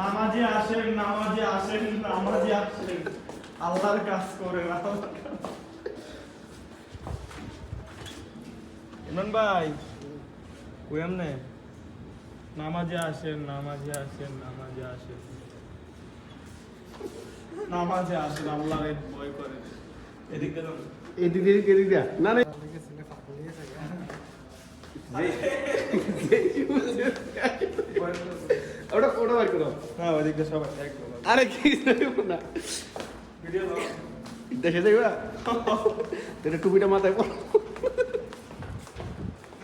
নামাজে আসেন নামাজে আসেন নামাজে আসেন। আল্লাহর কাজ করেন কাজ। ইমরান ভাই আমনে নামাজে আসেন নামাজে আসেন নামাজে আসেন। নামাজে আসেন আল্লাহর ভয় করেন। এদিকে যান। এদিক এদিক দিয়ে। না না। ওটা ওটা বার করো হ্যাঁ ওদিকে সবাই একদম আরে কি না ভিডিও দাও দেশে যাইবা তোর টুপিটা মাথায় পর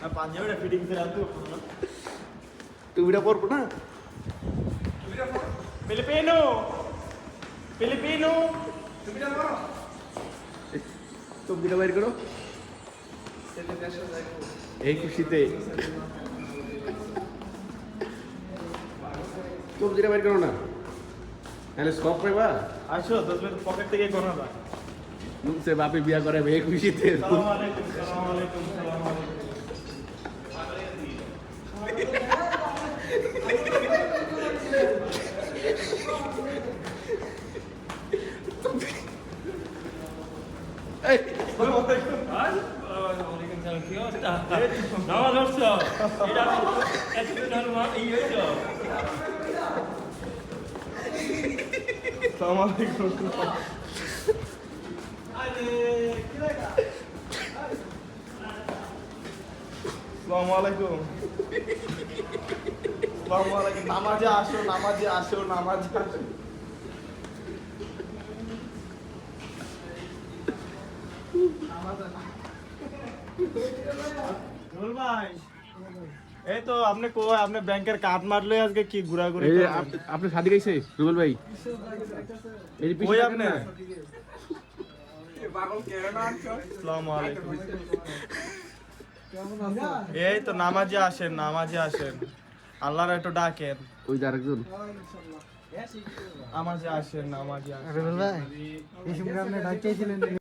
আর পাঞ্জাবিটা ফিটিং করে আনতে টুপিটা পরবো না Filipino! Filipino! টুপিটা বাইর করো এই খুশিতে টুপিটা বাইর করো না? তাহলে সব পাইবা? আসো দশ মিনিট পকেট থেকে কোনো না নুকসে বাপে বিয়া করে এই খুশিতে। সালাম আলাইকুম সালাম আলাইকুম সালাম আলাইকুম। এই, ওয়ালাইকুম সালাম কি অবস্থা নামাজ পড়ছো? এটা এতদিন হলো মা- ই হয়েছো। সালাম আলাইকুম। সালাম আলাইকুম। সালাম আলাইকুম। নামাজে আসো নামাজে আসো নামাজে আসো। নুর ভাই এই তো আপনি কই? আপনি ব্যাংকের কার্ড মারলে আজকে কি ঘোরাঘুরি এই যে আপনি শাদি গাইছে রুবেল ভাই। এই কই আপনি? এই তো নামাজে আসেন নামাজে আসেন। আল্লাহর একটু ডাকেন। ওই যে আরেকজন। নামাজে আসেন নামাজে আসেন। রুবেল ভাই এই সময় আপনি ডাক চাইছিলেন।